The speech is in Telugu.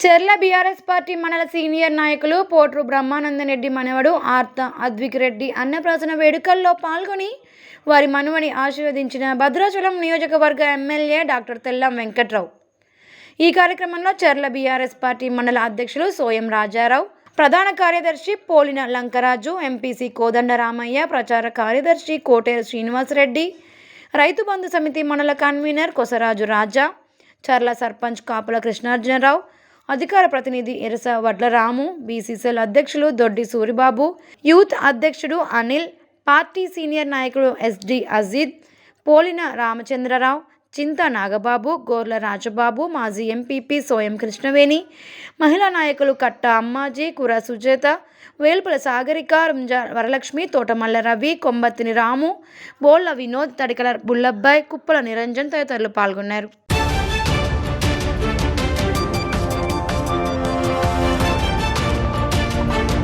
చెర్ల బీఆర్ఎస్ పార్టీ మండల సీనియర్ నాయకులు పోట్రు బ్రహ్మానందరెడ్డి మనవడు ఆర్త అద్విక్ రెడ్డి అన్నప్రాసన వేడుకల్లో పాల్గొని వారి మనవని ఆశీర్వదించిన భద్రాచలం నియోజకవర్గ ఎమ్మెల్యే డాక్టర్ తెల్లం వెంకట్రావు. ఈ కార్యక్రమంలో చెర్ల బీఆర్ఎస్ పార్టీ మండల అధ్యక్షులు సోయం రాజారావు ప్రధాన కార్యదర్శి పోలిన లంకరాజు ఎంపీసీ కోదండరామయ్య ప్రచార కార్యదర్శి కోటేరు శ్రీనివాసరెడ్డి రైతు బంధు సమితి మండల కన్వీనర్ కొసరాజు రాజా చర్ల సర్పంచ్ కాపుల కృష్ణార్జునరావు అధికార ప్రతినిధి ఎరస వడ్లరాము బీసీసీఎల్ అధ్యక్షులు దొడ్డి సూరిబాబు యూత్ అధ్యక్షుడు అనిల్ పార్టీ సీనియర్ నాయకుడు ఎస్డి అజీద్ పోలిన రామచంద్రరావు చింత నాగబాబు గోర్ల రాజబాబు మాజీ ఎంపీపీ సోయం కృష్ణవేణి మహిళా నాయకులు కట్ట అమ్మాజీ కుర సుజేత వేల్పుల సాగరిక రుంజా వరలక్ష్మి తోటమల్ల రవి కొంబత్తిని రాము బోళ్ళ వినోద్ తడికల బుల్లబ్బాయ్ కుప్పల నిరంజన్ తదితరులు పాల్గొన్నారు.